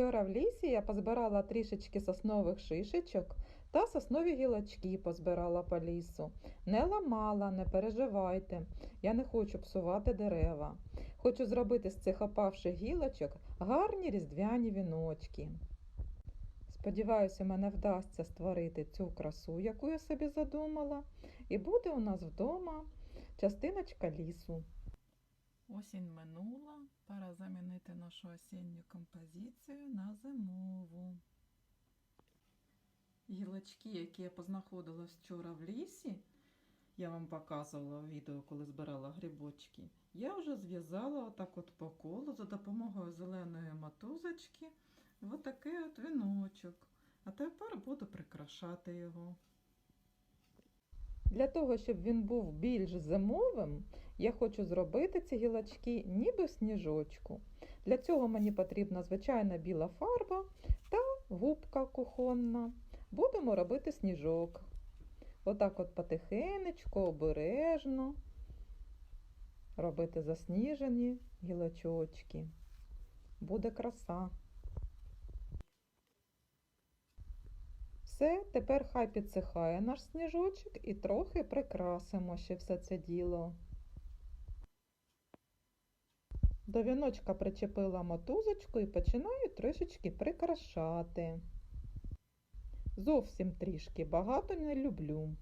Вчора в лісі я позбирала трішечки соснових шишечок та соснові гілочки позбирала по лісу. Не ламала, не переживайте. Я не хочу псувати дерева. Хочу зробити з цих опавших гілочок гарні різдвяні віночки. Сподіваюся, мене вдасться створити цю красу, яку я собі задумала, і буде у нас вдома частиночка лісу. Осінь минула, пора замінити нашу осінню композицію на зимову. Гілочки, які я познаходила вчора в лісі, я вам показувала в відео, коли збирала грибочки, я вже зв'язала отак от по колу за допомогою зеленої мотузочки отакий от віночок. А тепер буду прикрашати його. Для того, щоб він був більш зимовим, я хочу зробити ці гілочки ніби сніжочку. Для цього мені потрібна звичайна біла фарба та губка кухонна. Будемо робити сніжок. Отак от потихенечку, обережно робити засніжені гілочочки. Буде краса. Все, тепер хай підсихає наш сніжочок і трохи прикрасимо ще все це діло. До віночка причепила мотузочку і починаю трішечки прикрашати. Зовсім трішки, багато не люблю.